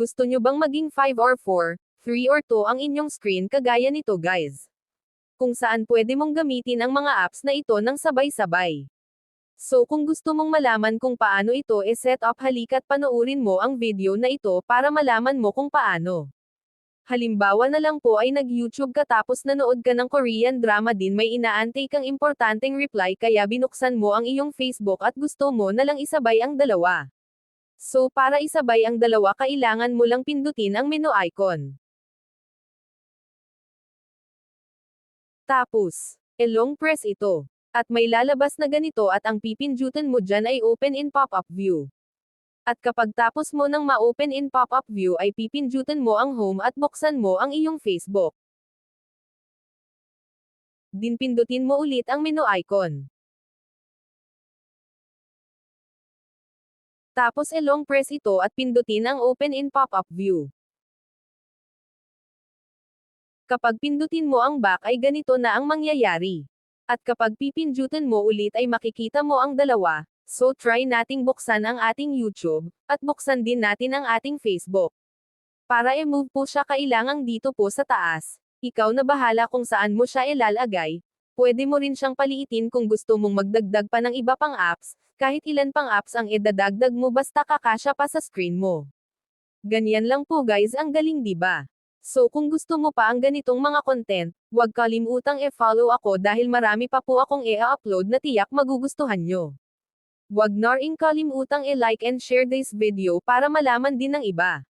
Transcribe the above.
Gusto nyo bang maging 5 or 4, 3 or 2 ang inyong screen kagaya nito guys? Kung saan pwede mong gamitin ang mga apps na ito ng sabay-sabay. So kung gusto mong malaman kung paano ito e-set up halika't panoorin mo ang video na ito para malaman mo kung paano. Halimbawa na lang po ay nag-YouTube ka tapos nanood ka ng Korean drama din may inaantay kang importanteng reply kaya binuksan mo ang iyong Facebook at gusto mo na lang isabay ang dalawa. So para isabay ang dalawa kailangan mo lang pindutin ang menu icon. Tapos, e-long press ito. At may lalabas na ganito at ang pipindutan mo dyan ay open in pop-up view. At kapag tapos mo ng ma-open in pop-up view ay pipindutan mo ang home at buksan mo ang iyong Facebook. Din pindutin mo ulit ang menu icon. Tapos e-long press ito at pindutin ang open in pop-up view. Kapag pindutin mo ang back ay ganito na ang mangyayari. At kapag pipindutan mo ulit ay makikita mo ang dalawa, so try nating buksan ang ating YouTube, at buksan din natin ang ating Facebook. Para i-move po siya kailangang dito po sa taas, ikaw na bahala kung saan mo siya ilalagay, pwede mo rin siyang paliitin kung gusto mong magdagdag pa ng iba pang apps, kahit ilan pang apps ang idadagdag mo basta kakasya pa sa screen mo. Ganyan lang po guys ang galing 'di ba? So kung gusto mo pa ang ganitong mga content, huwag kalimutang e-follow ako dahil marami pa po akong i-upload na tiyak magugustuhan nyo. Huwag na rin kalimutang i-like and share this video para malaman din ng iba.